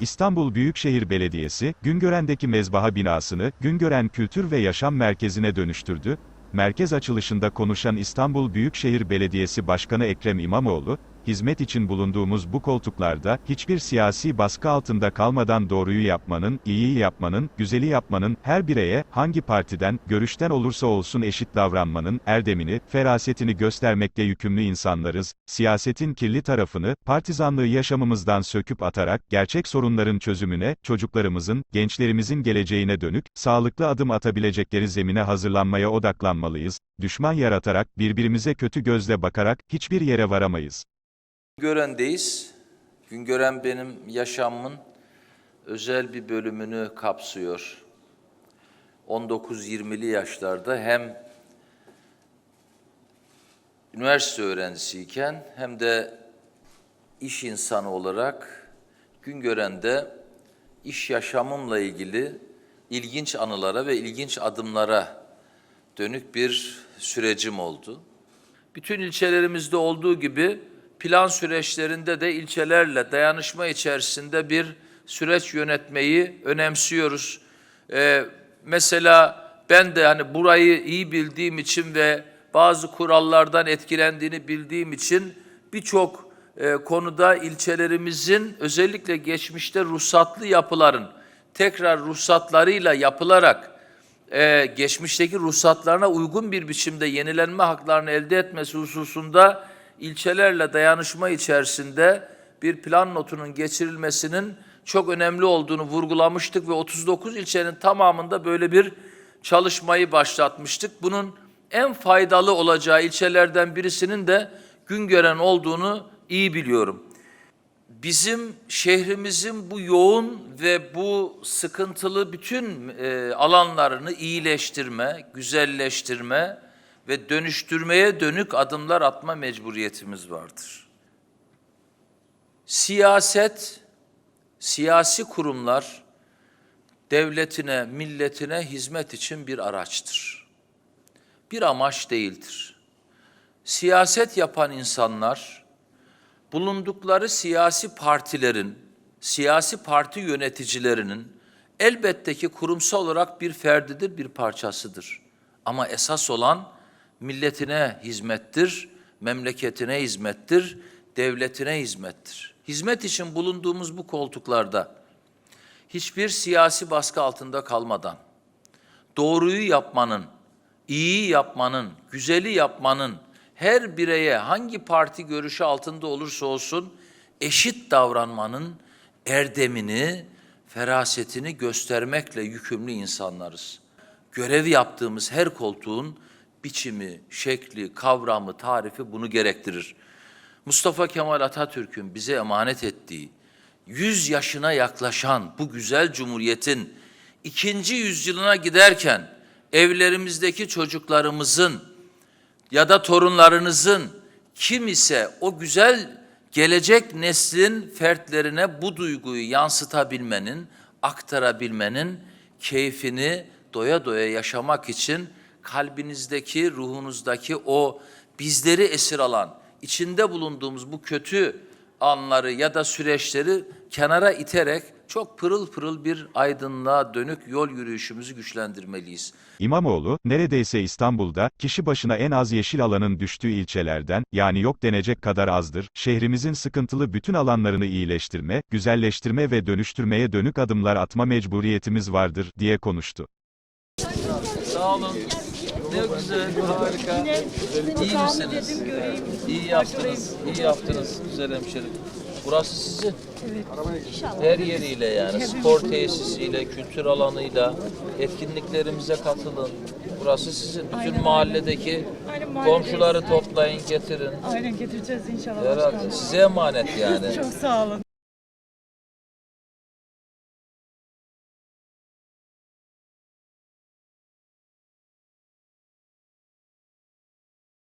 İstanbul Büyükşehir Belediyesi, Güngören'deki mezbaha binasını, Güngören Kültür ve Yaşam Merkezi'ne dönüştürdü. Merkez açılışında konuşan İstanbul Büyükşehir Belediyesi Başkanı Ekrem İmamoğlu, hizmet için bulunduğumuz bu koltuklarda, hiçbir siyasi baskı altında kalmadan doğruyu yapmanın, iyiyi yapmanın, güzeli yapmanın, her bireye, hangi partiden, görüşten olursa olsun eşit davranmanın, erdemini, ferasetini göstermekle yükümlü insanlarız, siyasetin kirli tarafını, partizanlığı yaşamımızdan söküp atarak, gerçek sorunların çözümüne, çocuklarımızın, gençlerimizin geleceğine dönük, sağlıklı adım atabilecekleri zemine hazırlanmaya odaklanmalıyız, düşman yaratarak, birbirimize kötü gözle bakarak, hiçbir yere varamayız. Güngören'deyiz. Güngören benim yaşamımın özel bir bölümünü kapsıyor. 19-20'li yaşlarda hem üniversite öğrencisiyken hem de iş insanı olarak Güngören'de iş yaşamımla ilgili ilginç anılara ve ilginç adımlara dönük bir sürecim oldu. Bütün ilçelerimizde olduğu gibi plan süreçlerinde de ilçelerle dayanışma içerisinde bir süreç yönetmeyi önemsiyoruz. Ee, mesela ben de hani burayı iyi bildiğim için ve bazı kurallardan etkilendiğini bildiğim için birçok e, konuda ilçelerimizin özellikle geçmişte ruhsatlı yapıların tekrar ruhsatlarıyla yapılarak e, geçmişteki ruhsatlarına uygun bir biçimde yenilenme haklarını elde etmesi hususunda ilçelerle dayanışma içerisinde bir plan notunun geçirilmesinin çok önemli olduğunu vurgulamıştık ve 39 ilçenin tamamında böyle bir çalışmayı başlatmıştık. Bunun en faydalı olacağı ilçelerden birisinin de Güngören olduğunu iyi biliyorum bizim şehrimizin bu yoğun ve bu sıkıntılı bütün e, alanlarını iyileştirme, güzelleştirme ve dönüştürmeye dönük adımlar atma mecburiyetimiz vardır. Siyaset, siyasi kurumlar devletine, milletine hizmet için bir araçtır. Bir amaç değildir. Siyaset yapan insanlar bulundukları siyasi partilerin, siyasi parti yöneticilerinin elbette ki kurumsal olarak bir ferdidir, bir parçasıdır. Ama esas olan milletine hizmettir, memleketine hizmettir, devletine hizmettir. Hizmet için bulunduğumuz bu koltuklarda hiçbir siyasi baskı altında kalmadan doğruyu yapmanın, iyi yapmanın, güzeli yapmanın her bireye hangi parti görüşü altında olursa olsun eşit davranmanın erdemini, ferasetini göstermekle yükümlü insanlarız. Görev yaptığımız her koltuğun biçimi, şekli, kavramı, tarifi bunu gerektirir. Mustafa Kemal Atatürk'ün bize emanet ettiği 100 yaşına yaklaşan bu güzel cumhuriyetin ikinci yüzyılına giderken evlerimizdeki çocuklarımızın ya da torunlarınızın kim ise o güzel gelecek neslin fertlerine bu duyguyu yansıtabilmenin, aktarabilmenin keyfini doya doya yaşamak için kalbinizdeki, ruhunuzdaki o bizleri esir alan, içinde bulunduğumuz bu kötü anları ya da süreçleri kenara iterek çok pırıl pırıl bir aydınlığa dönük yol yürüyüşümüzü güçlendirmeliyiz. İmamoğlu, neredeyse İstanbul'da, kişi başına en az yeşil alanın düştüğü ilçelerden, yani yok denecek kadar azdır, şehrimizin sıkıntılı bütün alanlarını iyileştirme, güzelleştirme ve dönüştürmeye dönük adımlar atma mecburiyetimiz vardır, diye konuştu. Sağ olun. Ne güzel, harika. İyi misiniz? İyi yaptınız, iyi yaptınız güzel hemşerim. Burası sizin. Her yeriyle yani spor tesisiyle, kültür alanıyla etkinliklerimize katılın. Burası sizin. Bütün mahalledeki Aynen, mahalledeyiz. komşuları toplayın, getirin. Aynen getireceğiz inşallah Herhalde başkanım. size emanet yani. Çok sağ olun.